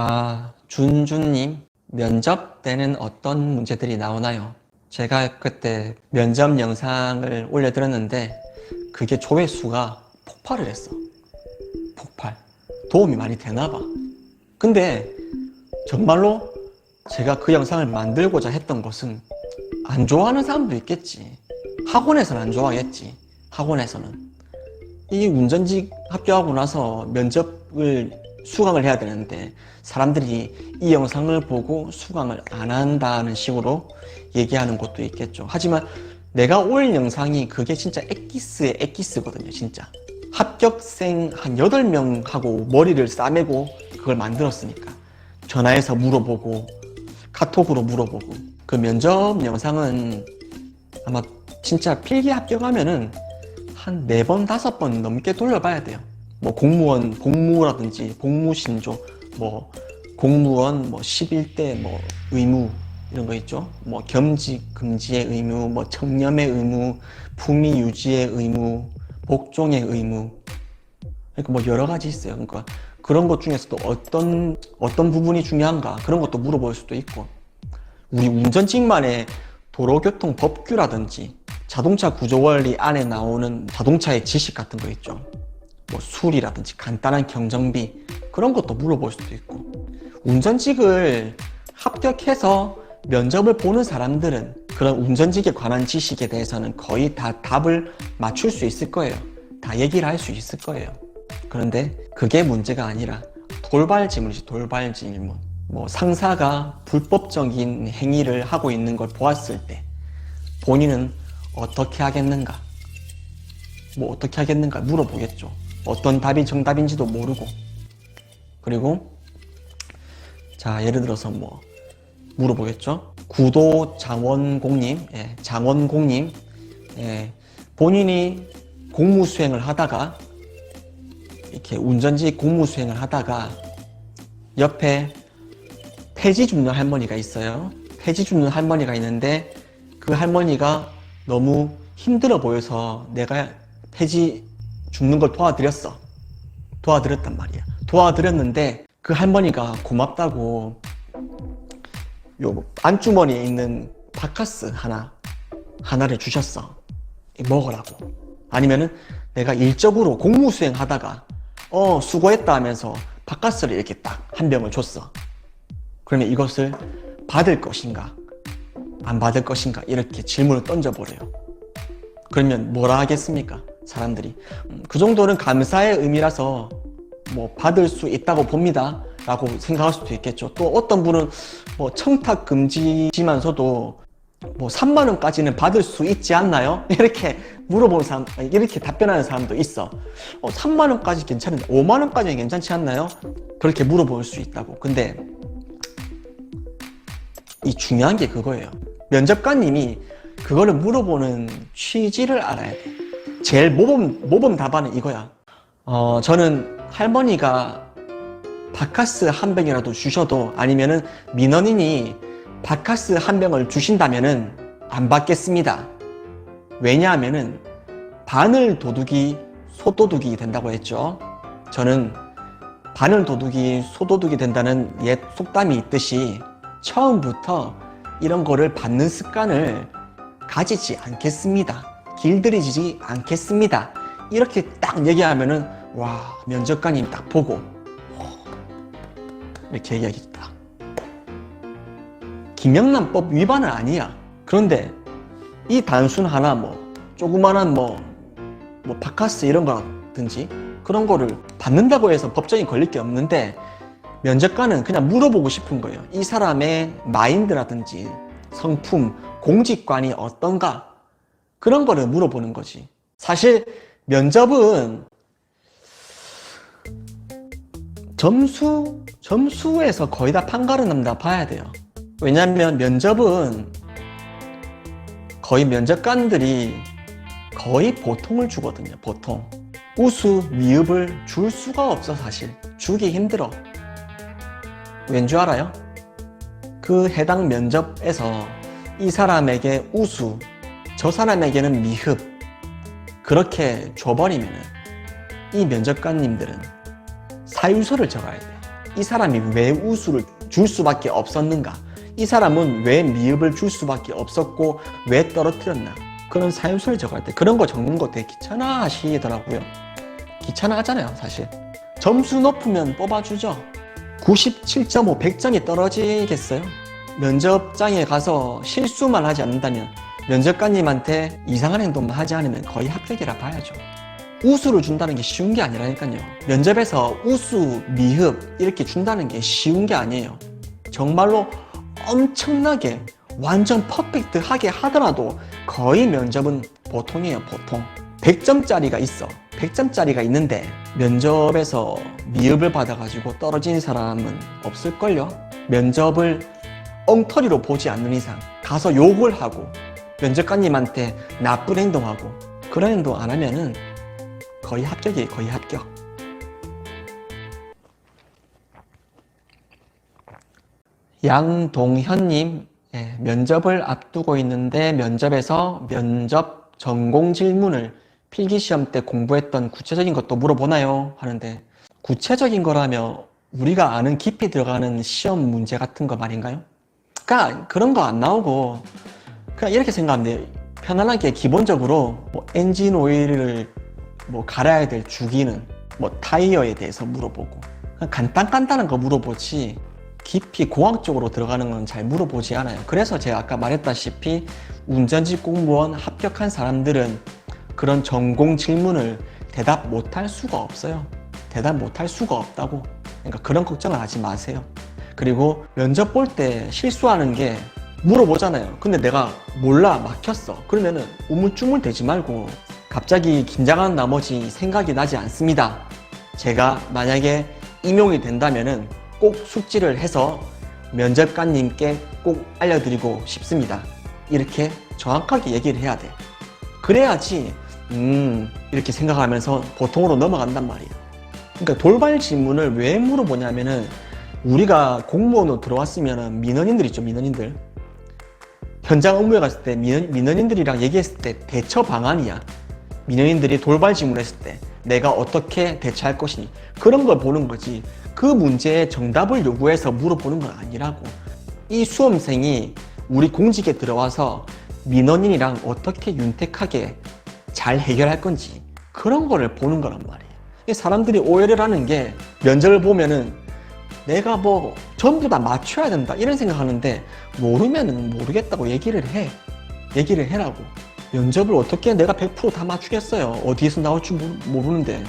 아, 준준님, 면접 때는 어떤 문제들이 나오나요? 제가 그때 면접 영상을 올려드렸는데, 그게 조회수가 폭발을 했어. 폭발. 도움이 많이 되나 봐. 근데, 정말로 제가 그 영상을 만들고자 했던 것은, 안 좋아하는 사람도 있겠지. 학원에서는 안 좋아하겠지. 학원에서는. 이 운전직 합격하고 나서 면접을 수강을 해야 되는데 사람들이 이 영상을 보고 수강을 안 한다는 식으로 얘기하는 것도 있겠죠. 하지만 내가 올 영상이 그게 진짜 엑기스의 엑기스거든요, 진짜. 합격생 한 8명하고 머리를 싸매고 그걸 만들었으니까. 전화해서 물어보고, 카톡으로 물어보고. 그 면접 영상은 아마 진짜 필기 합격하면은 한네 번, 다섯 번 넘게 돌려봐야 돼요. 뭐 공무원, 공무라든지 공무신조, 뭐 공무원, 뭐 11대 뭐 의무 이런 거 있죠. 뭐 겸직, 금지의 의무, 뭐 청렴의 의무, 품위 유지의 의무, 복종의 의무. 그러니까 뭐 여러 가지 있어요. 그러니까 그런 것 중에서도 어떤 어떤 부분이 중요한가 그런 것도 물어볼 수도 있고 우리 운전직만의 도로교통 법규라든지 자동차 구조 원리 안에 나오는 자동차의 지식 같은 거 있죠. 뭐 술이라든지 간단한 경정비 그런 것도 물어볼 수도 있고 운전직을 합격해서 면접을 보는 사람들은 그런 운전직에 관한 지식에 대해서는 거의 다 답을 맞출 수 있을 거예요. 다 얘기를 할 수 있을 거예요. 그런데 그게 문제가 아니라 돌발 질문이지 돌발 질문. 뭐 상사가 불법적인 행위를 하고 있는 걸 보았을 때 본인은 어떻게 하겠는가? 뭐 어떻게 하겠는가 물어보겠죠. 어떤 답이 정답인지도 모르고. 그리고 자 예를 들어서 뭐 물어보겠죠. 구도 장원공님, 예, 장원공님, 예, 본인이 공무 수행을 하다가 이렇게 운전지 공무 수행을 하다가 옆에 폐지 줍는 할머니가 있어요. 폐지 줍는 할머니가 있는데 그 할머니가 너무 힘들어 보여서 내가 폐지 줍는 걸 도와드렸어. 도와드렸단 말이야. 도와드렸는데 그 할머니가 고맙다고 요 안주머니에 있는 바카스 하나 하나를 주셨어. 먹으라고. 아니면은 내가 일적으로 공무 수행 하다가 어 수고했다 하면서 바카스를 이렇게 딱 한 병을 줬어. 그러면 이것을 받을 것인가 안 받을 것인가 이렇게 질문을 던져버려요. 그러면 뭐라 하겠습니까? 사람들이 음, 그 정도는 감사의 의미라서 뭐 받을 수 있다고 봅니다. 라고 생각할 수도 있겠죠. 또 어떤 분은 뭐 청탁 금지지만서도 뭐 3만 원까지는 받을 수 있지 않나요? 이렇게 물어보는 사람, 이렇게 답변하는 사람도 있어. 어, 3만 원까지 괜찮은데 5만 원까지는 괜찮지 않나요? 그렇게 물어볼 수 있다고. 근데 이 중요한 게 그거예요. 면접관님이 그거를 물어보는 취지를 알아야 돼. 제일 모범, 모범 답안은 이거야. 어, 저는 할머니가 바카스 한 병이라도 주셔도 아니면은 민원인이 바카스 한 병을 주신다면은 안 받겠습니다. 왜냐하면은 바늘 도둑이 소도둑이 된다고 했죠. 저는 바늘 도둑이 소도둑이 된다는 옛 속담이 있듯이 처음부터 이런 거를 받는 습관을 가지지 않겠습니다. 길들이지 않겠습니다. 이렇게 딱 얘기하면은 와 면접관님 딱 보고 이렇게 얘기하겠다. 김영란법 위반은 아니야. 그런데 이 단순 하나 뭐 조그만한 뭐, 뭐 바카스 이런 거라든지 그런 거를 받는다고 해서 법적인 걸릴 게 없는데 면접관은 그냥 물어보고 싶은 거예요. 이 사람의 마인드라든지 성품, 공직관이 어떤가 그런 거를 물어보는 거지. 사실 면접은 점수 점수에서 거의 다 판가름납니다 봐야 돼요. 왜냐하면 면접은 거의 면접관들이 거의 보통을 주거든요. 보통 우수 미흡을 줄 수가 없어 사실 주기 힘들어. 왠 줄 알아요? 그 해당 면접에서 이 사람에게 우수, 저 사람에게는 미흡 그렇게 줘버리면은 이 면접관님들은 사유서를 적어야 돼. 이 사람이 왜 우수를 줄 수밖에 없었는가? 이 사람은 왜 미흡을 줄 수밖에 없었고 왜 떨어뜨렸나? 그런 사유서를 적을 때 그런 거 적는 거 되게 귀찮아 하시더라고요. 귀찮아 하잖아요, 사실. 점수 높으면 뽑아주죠. 97.5, 100점이 떨어지겠어요? 면접장에 가서 실수만 하지 않는다면 면접관님한테 이상한 행동만 하지 않으면 거의 합격이라 봐야죠. 우수를 준다는 게 쉬운 게 아니라니까요. 면접에서 우수, 미흡 이렇게 준다는 게 쉬운 게 아니에요. 정말로 엄청나게 완전 퍼펙트하게 하더라도 거의 면접은 보통이에요, 보통. 100점짜리가 있어. 100점짜리가 있는데 면접에서 미흡을 받아가지고 떨어진 사람은 없을걸요? 면접을 엉터리로 보지 않는 이상 가서 욕을 하고 면접관님한테 나쁜 행동하고 그런 행동 안 하면은 거의 합격이에요, 거의 합격. 양동현님, 예, 면접을 앞두고 있는데 면접에서 면접 전공 질문을 필기 시험 때 공부했던 구체적인 것도 물어보나요? 하는데 구체적인 거라며 우리가 아는 깊이 들어가는 시험 문제 같은 거 말인가요? 그러니까 그런 거 안 나오고 그냥 이렇게 생각하면 돼요. 편안하게 기본적으로 뭐 엔진 오일을 뭐 갈아야 될 주기는 뭐 타이어에 대해서 물어보고 간단간단한 거 물어보지 깊이 공학적으로 들어가는 건 잘 물어보지 않아요. 그래서 제가 아까 말했다시피 운전직 공무원 합격한 사람들은 그런 전공 질문을 대답 못할 수가 없어요. 대답 못할 수가 없다고. 그러니까 그런 걱정을 하지 마세요. 그리고 면접 볼 때 실수하는 게 물어보잖아요. 근데 내가 몰라 막혔어. 그러면은 우물쭈물 대지 말고 갑자기 긴장한 나머지 생각이 나지 않습니다. 제가 만약에 임용이 된다면은 꼭 숙지를 해서 면접관님께 꼭 알려드리고 싶습니다. 이렇게 정확하게 얘기를 해야 돼. 그래야지 음 이렇게 생각하면서 보통으로 넘어간단 말이에요. 그러니까 돌발 질문을 왜 물어보냐면은 우리가 공무원으로 들어왔으면은 민원인들 있죠 민원인들 현장 업무에 갔을 때 민원, 민원인들이랑 얘기했을 때 대처 방안이야. 민원인들이 돌발 질문했을 때 내가 어떻게 대처할 것이니. 그런 걸 보는 거지. 그 문제의 정답을 요구해서 물어보는 건 아니라고. 이 수험생이 우리 공직에 들어와서 민원인이랑 어떻게 윤택하게 잘 해결할 건지 그런 거를 보는 거란 말이에요. 이 사람들이 오해를 하는 게 면접을 보면은 내가 뭐 전부 다 맞춰야 된다 이런 생각하는데 모르면은 모르겠다고 얘기를 해. 얘기를 해라고. 면접을 어떻게 내가 100%다 맞추겠어요. 어디에서 나올 줄 모르- 모르는데.